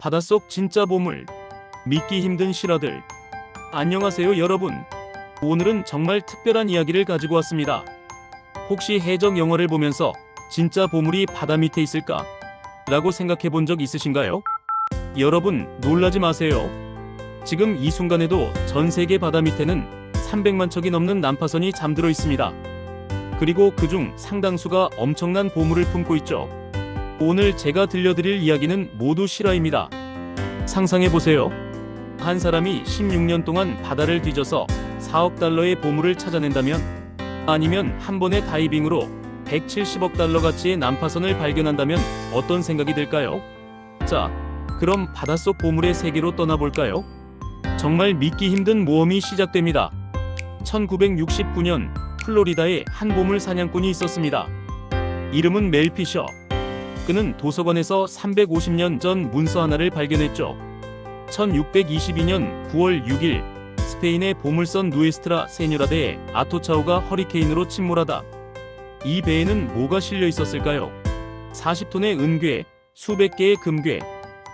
바닷속 진짜 보물. 믿기 힘든 실화들. 안녕하세요, 여러분. 오늘은 정말 특별한 이야기를 가지고 왔습니다. 혹시 해적 영화를 보면서 진짜 보물이 바다 밑에 있을까? 라고 생각해 본 적 있으신가요? 여러분, 놀라지 마세요. 지금 이 순간에도 전 세계 바다 밑에는 300만 척이 넘는 난파선이 잠들어 있습니다. 그리고 그 중 상당수가 엄청난 보물을 품고 있죠. 오늘 제가 들려드릴 이야기는 모두 실화입니다. 상상해 보세요. 한 사람이 16년 동안 바다를 뒤져서 4억 달러의 보물을 찾아낸다면 아니면 한 번의 다이빙으로 170억 달러 가치의 난파선을 발견한다면 어떤 생각이 들까요? 자, 그럼 바닷속 보물의 세계로 떠나볼까요? 정말 믿기 힘든 모험이 시작됩니다. 1969년 플로리다에 한 보물 사냥꾼이 있었습니다. 이름은 멜 피셔. 그는 도서관에서 350년 전 문서 하나를 발견했죠. 1622년 9월 6일 스페인의 보물선 누에스트라 세뇨라데에 아토차오가 허리케인으로 침몰하다. 이 배에는 뭐가 실려 있었을까요? 40톤의 은괴, 수백 개의 금괴,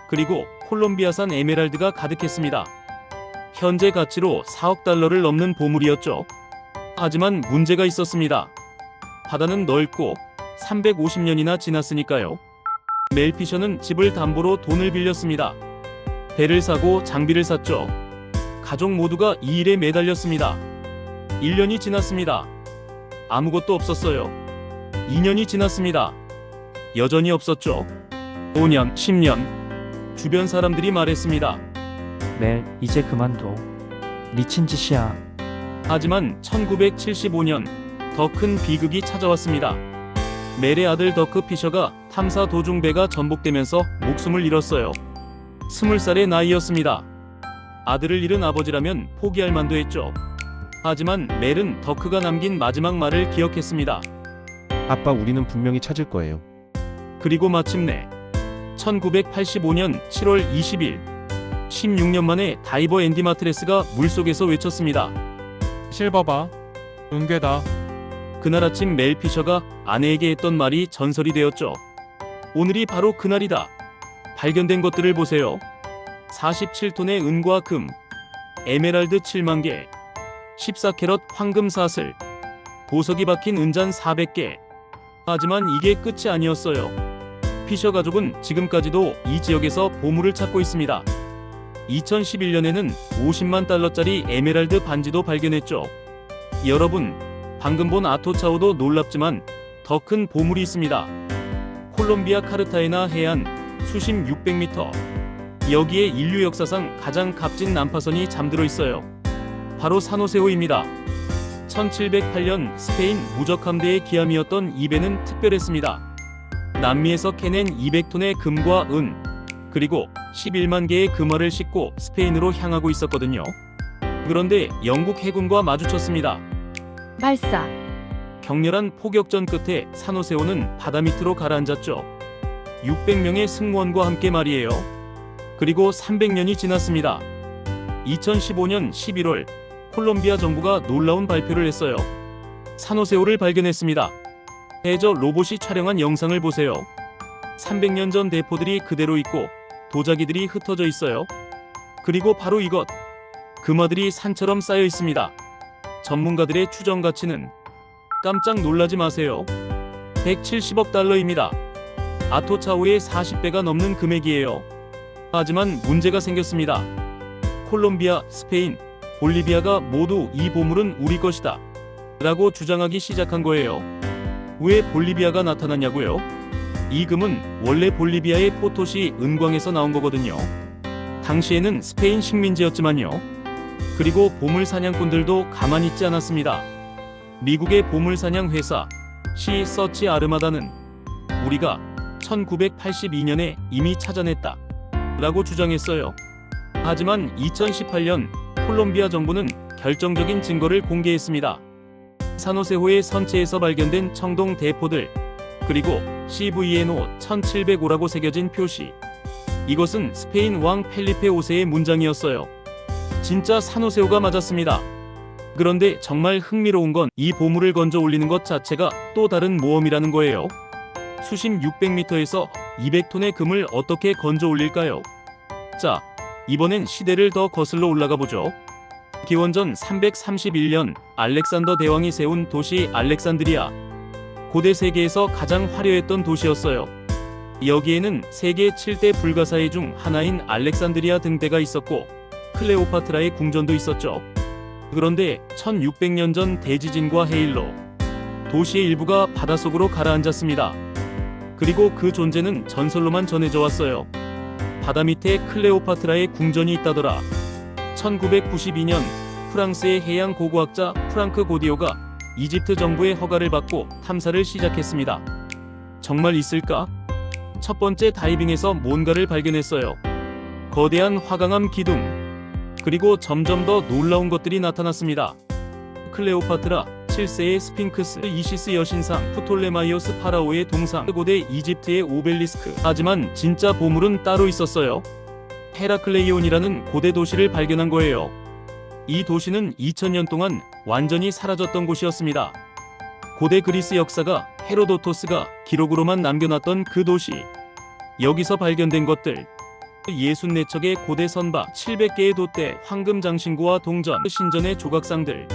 그리고 콜롬비아산 에메랄드가 가득했습니다. 현재 가치로 4억 달러를 넘는 보물이었죠. 하지만 문제가 있었습니다. 바다는 넓고 350년이나 지났으니까요. 멜피셔는 집을 담보로 돈을 빌렸습니다. 배를 사고 장비를 샀죠. 가족 모두가 이 일에 매달렸습니다. 1년이 지났습니다. 아무것도 없었어요. 2년이 지났습니다. 여전히 없었죠. 5년, 10년. 주변 사람들이 말했습니다. 멜, 이제 그만둬. 미친 짓이야. 하지만 1975년 더 큰 비극이 찾아왔습니다. 멜의 아들 더크 피셔가 탐사 도중 배가 전복되면서 목숨을 잃었어요. 20살의 나이였습니다. 아들을 잃은 아버지라면 포기할 만도 했죠. 하지만 멜은 더크가 남긴 마지막 말을 기억했습니다. 아빠 우리는 분명히 찾을 거예요. 그리고 마침내 1985년 7월 20일 16년 만에 다이버 앤디 마트레스가 물속에서 외쳤습니다. 실버바, 은괴다. 그날 아침 멜 피셔가 아내에게 했던 말이 전설이 되었죠. 오늘이 바로 그날이다. 발견된 것들을 보세요. 47톤의 은과 금, 에메랄드 7만 개, 14캐럿 황금 사슬, 보석이 박힌 은잔 400개. 하지만 이게 끝이 아니었어요. 피셔 가족은 지금까지도 이 지역에서 보물을 찾고 있습니다. 2011년에는 50만 달러짜리 에메랄드 반지도 발견했죠. 여러분, 방금 본 아토차오도 놀랍지만 더 큰 보물이 있습니다. 콜롬비아 카르타헤나 해안 수심 600m. 여기에 인류 역사상 가장 값진 난파선이 잠들어 있어요. 바로 사노세오입니다. 1708년 스페인 무적함대의 기함이었던 이 배는 특별했습니다. 남미에서 캐낸 200톤의 금과 은, 그리고 11만 개의 금화를 싣고 스페인으로 향하고 있었거든요. 그런데 영국 해군과 마주쳤습니다. 발사, 격렬한 포격전 끝에 사노세오는 바다 밑으로 가라앉았죠. 600명의 승무원과 함께 말이에요. 그리고 300년이 지났습니다. 2015년 11월 콜롬비아 정부가 놀라운 발표를 했어요. 사노세오를 발견했습니다. 해저 로봇이 촬영한 영상을 보세요. 300년 전 대포들이 그대로 있고 도자기들이 흩어져 있어요. 그리고 바로 이것. 금화들이 산처럼 쌓여 있습니다. 전문가들의 추정 가치는 깜짝 놀라지 마세요. 170억 달러입니다. 아토차오의 40배가 넘는 금액이에요. 하지만 문제가 생겼습니다. 콜롬비아, 스페인, 볼리비아가 모두 이 보물은 우리 것이다. 라고 주장하기 시작한 거예요. 왜 볼리비아가 나타났냐고요? 이 금은 원래 볼리비아의 포토시 은광에서 나온 거거든요. 당시에는 스페인 식민지였지만요. 그리고 보물 사냥꾼들도 가만히 있지 않았습니다. 미국의 보물 사냥 회사 시 서치 아르마다는 우리가 1982년에 이미 찾아냈다 라고 주장했어요. 하지만 2018년 콜롬비아 정부는 결정적인 증거를 공개했습니다. 사노세호의 선체에서 발견된 청동 대포들 그리고 CVNO 1705라고 새겨진 표시 이것은 스페인 왕 펠리페 5세의 문장이었어요. 진짜 사노세호가 맞았습니다. 그런데 정말 흥미로운 건 이 보물을 건져 올리는 것 자체가 또 다른 모험이라는 거예요. 수심 600m에서 200톤의 금을 어떻게 건져 올릴까요? 자, 이번엔 시대를 더 거슬러 올라가 보죠. 기원전 331년 알렉산더 대왕이 세운 도시 알렉산드리아. 고대 세계에서 가장 화려했던 도시였어요. 여기에는 세계 7대 불가사의 중 하나인 알렉산드리아 등대가 있었고 클레오파트라의 궁전도 있었죠. 그런데 1600년 전 대지진과 해일로 도시의 일부가 바닷속으로 가라앉았습니다. 그리고 그 존재는 전설로만 전해져 왔어요. 바다 밑에 클레오파트라의 궁전이 있다더라. 1992년 프랑스의 해양 고고학자 프랑크 고디오가 이집트 정부의 허가를 받고 탐사를 시작했습니다. 정말 있을까? 첫 번째 다이빙에서 뭔가를 발견했어요. 거대한 화강암 기둥. 그리고 점점 더 놀라운 것들이 나타났습니다. 클레오파트라, 7세의 스핑크스, 이시스 여신상, 프톨레마이오스 파라오의 동상, 고대 이집트의 오벨리스크. 하지만 진짜 보물은 따로 있었어요. 헤라클레이온이라는 고대 도시를 발견한 거예요. 이 도시는 2000년 동안 완전히 사라졌던 곳이었습니다. 고대 그리스 역사가 헤로도토스가 기록으로만 남겨놨던 그 도시. 여기서 발견된 것들. 64척의 고대 선박, 700개의 돛대, 황금 장신구와 동전, 신전의 조각상들.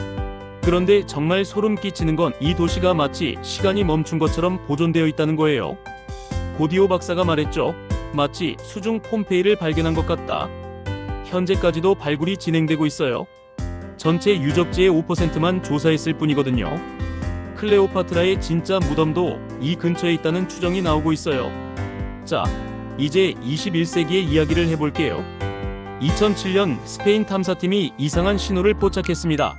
그런데 정말 소름 끼치는 건 이 도시가 마치 시간이 멈춘 것처럼 보존되어 있다는 거예요. 고디오 박사가 말했죠. 마치 수중 폼페이를 발견한 것 같다. 현재까지도 발굴이 진행되고 있어요. 전체 유적지의 5%만 조사했을 뿐이거든요. 클레오파트라의 진짜 무덤도 이 근처에 있다는 추정이 나오고 있어요. 자, 이제 21세기의 이야기를 해볼게요. 2007년 스페인 탐사팀이 이상한 신호를 포착했습니다.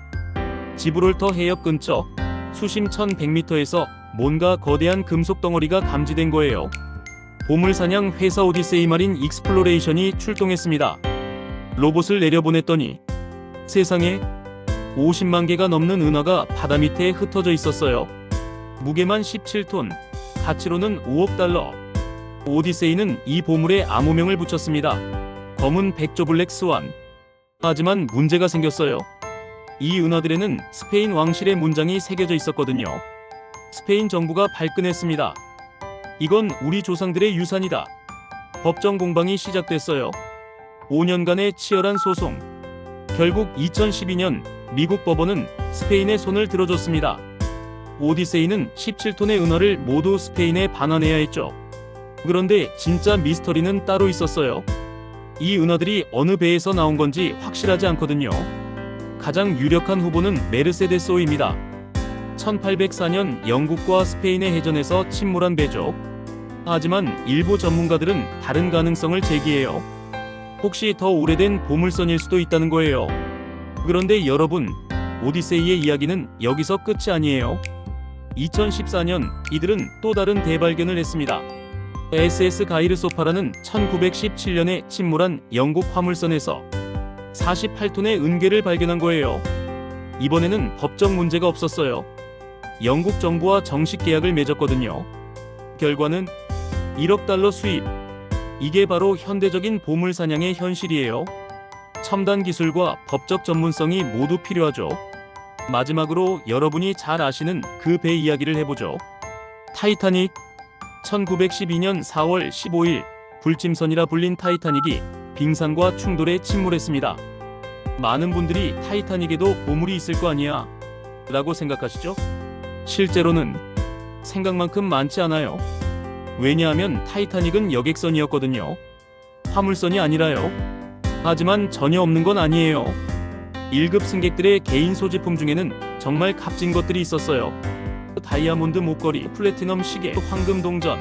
지브롤터 해협 근처 수심 1100m에서 뭔가 거대한 금속 덩어리가 감지된 거예요. 보물 사냥 회사 오디세이 마린 익스플로레이션이 출동했습니다. 로봇을 내려보냈더니 세상에 50만 개가 넘는 은하가 바다 밑에 흩어져 있었어요. 무게만 17톤, 가치로는 5억 달러. 오디세이는 이 보물에 암호명을 붙였습니다. 검은 백조 블랙 스완. 하지만 문제가 생겼어요. 이 은하들에는 스페인 왕실의 문장이 새겨져 있었거든요. 스페인 정부가 발끈했습니다. 이건 우리 조상들의 유산이다. 법정 공방이 시작됐어요. 5년간의 치열한 소송. 결국 2012년 미국 법원은 스페인의 손을 들어줬습니다. 오디세이는 17톤의 은하를 모두 스페인에 반환해야 했죠. 그런데 진짜 미스터리는 따로 있었어요. 이 은하들이 어느 배에서 나온 건지 확실하지 않거든요. 가장 유력한 후보는 메르세데스호입니다. 1804년 영국과 스페인의 해전에서 침몰한 배죠. 하지만 일부 전문가들은 다른 가능성을 제기해요. 혹시 더 오래된 보물선일 수도 있다는 거예요. 그런데 여러분, 오디세이의 이야기는 여기서 끝이 아니에요. 2014년 이들은 또 다른 대발견을 했습니다. SS 가이르 소파라는 1917년에 침몰한 영국 화물선에서 48톤의 은괴를 발견한 거예요. 이번에는 법적 문제가 없었어요. 영국 정부와 정식 계약을 맺었거든요. 결과는 1억 달러 수입. 이게 바로 현대적인 보물 사냥의 현실이에요. 첨단 기술과 법적 전문성이 모두 필요하죠. 마지막으로 여러분이 잘 아시는 그 배 이야기를 해보죠. 타이타닉 1912년 4월 15일 불침선이라 불린 타이타닉이 빙산과 충돌해 침몰했습니다. 많은 분들이 타이타닉에도 보물이 있을 거 아니야 라고 생각하시죠? 실제로는 생각만큼 많지 않아요. 왜냐하면 타이타닉은 여객선이었거든요. 화물선이 아니라요. 하지만 전혀 없는 건 아니에요. 1급 승객들의 개인 소지품 중에는 정말 값진 것들이 있었어요. 다이아몬드 목걸이, 플래티넘 시계, 황금 동전.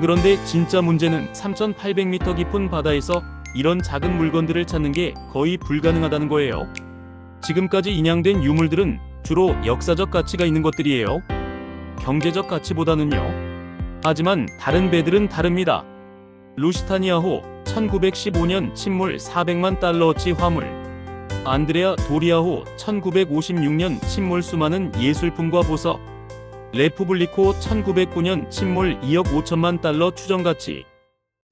그런데 진짜 문제는 3,800m 깊은 바다에서 이런 작은 물건들을 찾는 게 거의 불가능하다는 거예요. 지금까지 인양된 유물들은 주로 역사적 가치가 있는 것들이에요. 경제적 가치보다는요. 하지만 다른 배들은 다릅니다. 루시타니아호 1915년 침몰 400만 달러어치 화물 안드레아 도리아호 1956년 침몰 수많은 예술품과 보석 레푸블리코 1909년 침몰 2억 5천만 달러 추정 가치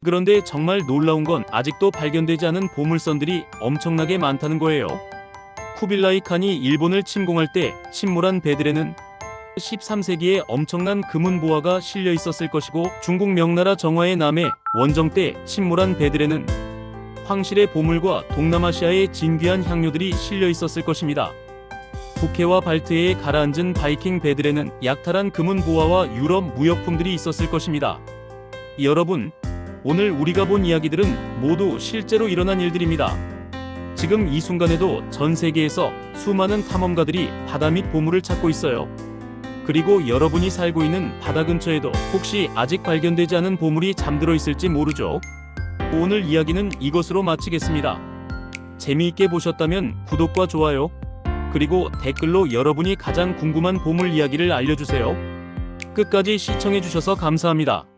그런데 정말 놀라운 건 아직도 발견되지 않은 보물선들이 엄청나게 많다는 거예요. 쿠빌라이 칸이 일본을 침공할 때 침몰한 배들에는 13세기에 엄청난 금은 보화가 실려 있었을 것이고 중국 명나라 정화의 남해 원정 때 침몰한 배들에는 황실의 보물과 동남아시아의 진귀한 향료들이 실려 있었을 것입니다. 북해와 발트해에 가라앉은 바이킹 배들에는 약탈한 금은 보화와 유럽 무역품들이 있었을 것입니다. 여러분, 오늘 우리가 본 이야기들은 모두 실제로 일어난 일들입니다. 지금 이 순간에도 전 세계에서 수많은 탐험가들이 바다 및 보물을 찾고 있어요. 그리고 여러분이 살고 있는 바다 근처에도 혹시 아직 발견되지 않은 보물이 잠들어 있을지 모르죠. 오늘 이야기는 이것으로 마치겠습니다. 재미있게 보셨다면 구독과 좋아요, 그리고 댓글로 여러분이 가장 궁금한 보물 이야기를 알려주세요. 끝까지 시청해주셔서 감사합니다.